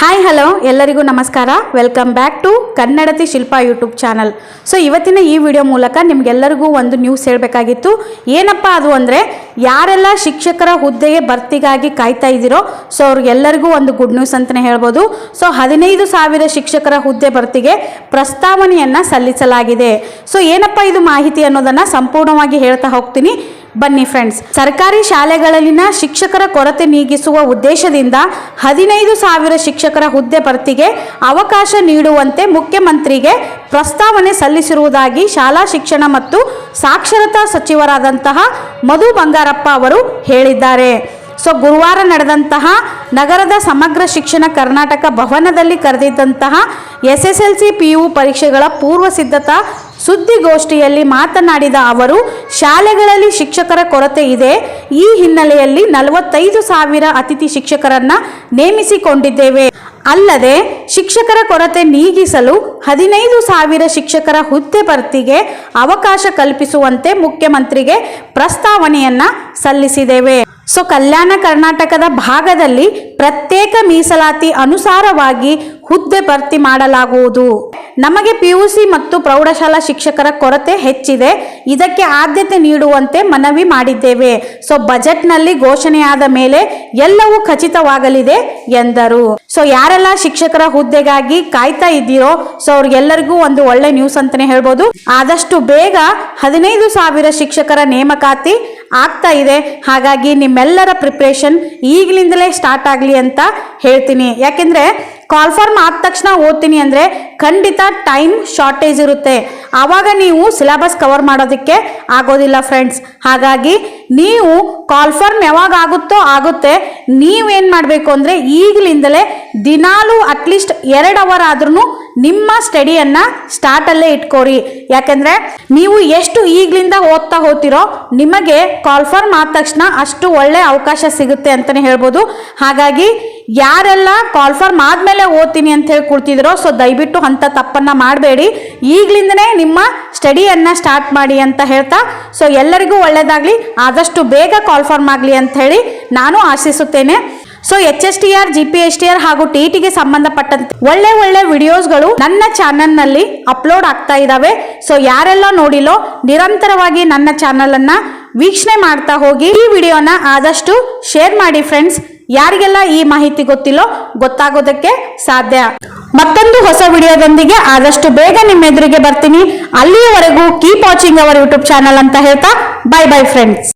Hi hello ಎಲ್ಲರಿಗೂ ನಮಸ್ಕಾರ. Welcome back to Kannadathi Shilpa YouTube channel so ಇವತ್ತಿನ ಈ ವಿಡಿಯೋ ಮೂಲಕ ನಿಮಗೆಲ್ಲರಿಗೂ ಒಂದು ನ್ಯೂಸ್ ಹೇಳಬೇಕಾಗಿತ್ತು. ಏನಪ್ಪ ಅದು ಅಂದರೆ, ಯಾರೆಲ್ಲ ಶಿಕ್ಷಕರ ಹುದ್ದೆಗೆ ಭರ್ತಿಗಾಗಿ ಕಾಯ್ತಾ ಇದ್ದೀರೋ ಸೊ ಅವ್ರಿಗೆಲ್ಲರಿಗೂ ಒಂದು ಗುಡ್ ನ್ಯೂಸ್ ಅಂತಲೇ ಹೇಳ್ಬೋದು. ಸೊ ಹದಿನೈದು ಸಾವಿರ ಶಿಕ್ಷಕರ ಹುದ್ದೆ ಭರ್ತಿಗೆ ಪ್ರಸ್ತಾವನೆಯನ್ನು ಸಲ್ಲಿಸಲಾಗಿದೆ. ಸೊ ಏನಪ್ಪ ಇದು ಮಾಹಿತಿ ಅನ್ನೋದನ್ನು ಸಂಪೂರ್ಣವಾಗಿ ಹೇಳ್ತಾ ಹೋಗ್ತೀನಿ. ಬನ್ನಿ ಫ್ರೆಂಡ್ಸ್ ಸರ್ಕಾರಿ ಶಾಲೆಗಳಲ್ಲಿನ ಶಿಕ್ಷಕರ ಕೊರತೆ ನೀಗಿಸುವ ಉದ್ದೇಶದಿಂದ ಹದಿನೈದು ಸಾವಿರ ಶಿಕ್ಷಕರ ಹುದ್ದೆ ಭರ್ತಿಗೆ ಅವಕಾಶ ನೀಡುವಂತೆ ಮುಖ್ಯಮಂತ್ರಿಗೆ ಪ್ರಸ್ತಾವನೆ ಸಲ್ಲಿಸಿರುವುದಾಗಿ ಶಾಲಾ ಶಿಕ್ಷಣ ಮತ್ತು ಸಾಕ್ಷರತಾ ಸಚಿವರಾದಂತಹ ಮಧು ಬಂಗಾರಪ್ಪ ಅವರು ಹೇಳಿದ್ದಾರೆ. ಸೊ, ಗುರುವಾರ ನಡೆದಂತಹ ನಗರದ ಸಮಗ್ರ ಶಿಕ್ಷಣ ಕರ್ನಾಟಕ ಭವನದಲ್ಲಿ ಕರೆದಿದ್ದಂತಹ S S L C P U ಪರೀಕ್ಷೆಗಳ ಪೂರ್ವ ಸಿದ್ಧತಾ ಸುದ್ದಿಗೋಷ್ಠಿಯಲ್ಲಿ ಮಾತನಾಡಿದ ಅವರು ಶಾಲೆಗಳಲ್ಲಿ ಶಿಕ್ಷಕರ ಕೊರತೆ ಇದೆ. ಈ ಹಿನ್ನೆಲೆಯಲ್ಲಿ ನಲವತ್ತೈದು ಸಾವಿರ ಅತಿಥಿ ಶಿಕ್ಷಕರನ್ನ ನೇಮಿಸಿಕೊಂಡಿದ್ದೇವೆ. ಅಲ್ಲದೆ ಶಿಕ್ಷಕರ ಕೊರತೆ ನೀಗಿಸಲು ಹದಿನೈದು ಸಾವಿರ ಶಿಕ್ಷಕರ ಹುದ್ದೆ ಭರ್ತಿಗೆ ಅವಕಾಶ ಕಲ್ಪಿಸುವಂತೆ ಮುಖ್ಯಮಂತ್ರಿಗೆ ಪ್ರಸ್ತಾವನೆಯನ್ನ ಸಲ್ಲಿಸಿದ್ದೇವೆ. ಸೊ, ಕಲ್ಯಾಣ ಕರ್ನಾಟಕದ ಭಾಗದಲ್ಲಿ ಪ್ರತ್ಯೇಕ ಮೀಸಲಾತಿ ಅನುಸಾರವಾಗಿ ಹುದ್ದೆ ಭರ್ತಿ ಮಾಡಲಾಗುವುದು. ನಮಗೆ ಪಿಯುಸಿ ಮತ್ತು ಪ್ರೌಢಶಾಲಾ ಶಿಕ್ಷಕರ ಕೊರತೆ ಹೆಚ್ಚಿದೆ. ಇದಕ್ಕೆ ಆದ್ಯತೆ ನೀಡುವಂತೆ ಮನವಿ ಮಾಡಿದ್ದೇವೆ. ಸೊ, ಬಜೆಟ್ನಲ್ಲಿ ಘೋಷಣೆಯಾದ ಮೇಲೆ ಎಲ್ಲವೂ ಖಚಿತವಾಗಲಿದೆ ಎಂದರು. ಸೊ ಯಾರೆಲ್ಲ ಶಿಕ್ಷಕರ ಹುದ್ದೆಗಾಗಿ ಕಾಯ್ತಾ ಇದ್ದೀರೋ, ಸೊ ಅವ್ರಿಗೆಲ್ಲರಿಗೂ ಒಂದು ಒಳ್ಳೆ ನ್ಯೂಸ್ ಅಂತಾನೆ ಹೇಳ್ಬೋದು. ಆದಷ್ಟು ಬೇಗ ಹದಿನೈದು ಸಾವಿರ ಶಿಕ್ಷಕರ ನೇಮಕಾತಿ ಆಗ್ತಾ ಇದೆ. ಹಾಗಾಗಿ ನಿಮ್ಮೆಲ್ಲರ ಪ್ರಿಪ್ರೇಷನ್ ಈಗಲಿಂದಲೇ ಸ್ಟಾರ್ಟ್ ಆಗಲಿ ಅಂತ ಹೇಳ್ತೀನಿ. ಯಾಕೆಂದ್ರೆ ಕಾಲ್ಫಾರ್ಮ್ ಆದ ತಕ್ಷಣ ಓದ್ತೀನಿ ಅಂದರೆ ಖಂಡಿತ ಟೈಮ್ ಶಾರ್ಟೇಜ್ ಇರುತ್ತೆ. ಆವಾಗ ನೀವು ಸಿಲೆಬಸ್ ಕವರ್ ಮಾಡೋದಕ್ಕೆ ಆಗೋದಿಲ್ಲ ಫ್ರೆಂಡ್ಸ್ ಹಾಗಾಗಿ ನೀವು ಕಾಲ್ಫಾರ್ಮ್ ಯಾವಾಗ ಆಗುತ್ತೋ ಆಗುತ್ತೆ. ನೀವೇನು ಮಾಡಬೇಕು ಅಂದರೆ ಈಗಲಿಂದಲೇ ದಿನಾಲೂ ಅಟ್ಲೀಸ್ಟ್ ಎರಡು ಅವರ್ ಆದ್ರೂ ನಿಮ್ಮ ಸ್ಟಡಿಯನ್ನು ಸ್ಟಾರ್ಟಲ್ಲೇ ಇಟ್ಕೋರಿ. ಯಾಕೆಂದರೆ ನೀವು ಎಷ್ಟು ಈಗಲಿಂದ ಓದ್ತಾ ಹೋಗ್ತಿರೋ ನಿಮಗೆ ಕಾಲ್ಫಾರ್ಮ್ ಆದ ತಕ್ಷಣ ಅಷ್ಟು ಒಳ್ಳೆ ಅವಕಾಶ ಸಿಗುತ್ತೆ ಅಂತಲೇ ಹೇಳ್ಬೋದು. ಹಾಗಾಗಿ ಯಾರೆಲ್ಲ ಕಾಲ್ಫಾರ್ಮ್ ಆದಮೇಲೆ ಓದ್ತೀನಿ ಅಂತ ಹೇಳಿ ಕೊಡ್ತಿದ್ರೋ ಸೊ ದಯವಿಟ್ಟು ಅಂಥ ತಪ್ಪನ್ನು ಮಾಡಬೇಡಿ. ಈಗಲಿಂದನೇ ನಿಮ್ಮ ಸ್ಟಡಿಯನ್ನು ಸ್ಟಾರ್ಟ್ ಮಾಡಿ ಅಂತ ಹೇಳ್ತಾ ಸೊ ಎಲ್ಲರಿಗೂ ಒಳ್ಳೆಯದಾಗಲಿ ಆದಷ್ಟು ಬೇಗ ಕಾಲ್ಫಾರ್ಮ್ ಆಗಲಿ ಅಂತ ಹೇಳಿ ನಾನು ಆಶಿಸುತ್ತೇನೆ. So H S T R G P S T R ಹಾಗೂ ಟಿ ಟಿಗೆ ಸಂಬಂಧಪಟ್ಟಂತೆ ಒಳ್ಳೆ ಒಳ್ಳೆ ವಿಡಿಯೋಸ್ಗಳು ನನ್ನ ಚಾನಲ್ನಲ್ಲಿ ಅಪ್ಲೋಡ್ ಆಗ್ತಾ ಇದ್ದಾವೆ ಸೊ ಯಾರೆಲ್ಲ ನೋಡಿಲೋ ನಿರಂತರವಾಗಿ ನನ್ನ ಚಾನಲನ್ನು ವೀಕ್ಷಣೆ ಮಾಡ್ತಾ ಹೋಗಿ, ಈ ವಿಡಿಯೋನ ಆದಷ್ಟು ಶೇರ್ ಮಾಡಿ ಫ್ರೆಂಡ್ಸ್ ಯಾರಿಗೆಲ್ಲ ಈ ಮಾಹಿತಿ ಗೊತ್ತಿಲ್ಲೋ ಗೊತ್ತಾಗೋದಕ್ಕೆ ಸಾಧ್ಯ. ಮತ್ತೊಂದು ಹೊಸ ವಿಡಿಯೋದೊಂದಿಗೆ ಆದಷ್ಟು ಬೇಗ ನಿಮ್ಮ ಎದುರಿಗೆ ಬರ್ತೀನಿ. ಅಲ್ಲಿಯವರೆಗೂ keep watching our YouTube channel ಅಂತ ಹೇಳ್ತಾ ಬೈ ಬೈ ಫ್ರೆಂಡ್ಸ್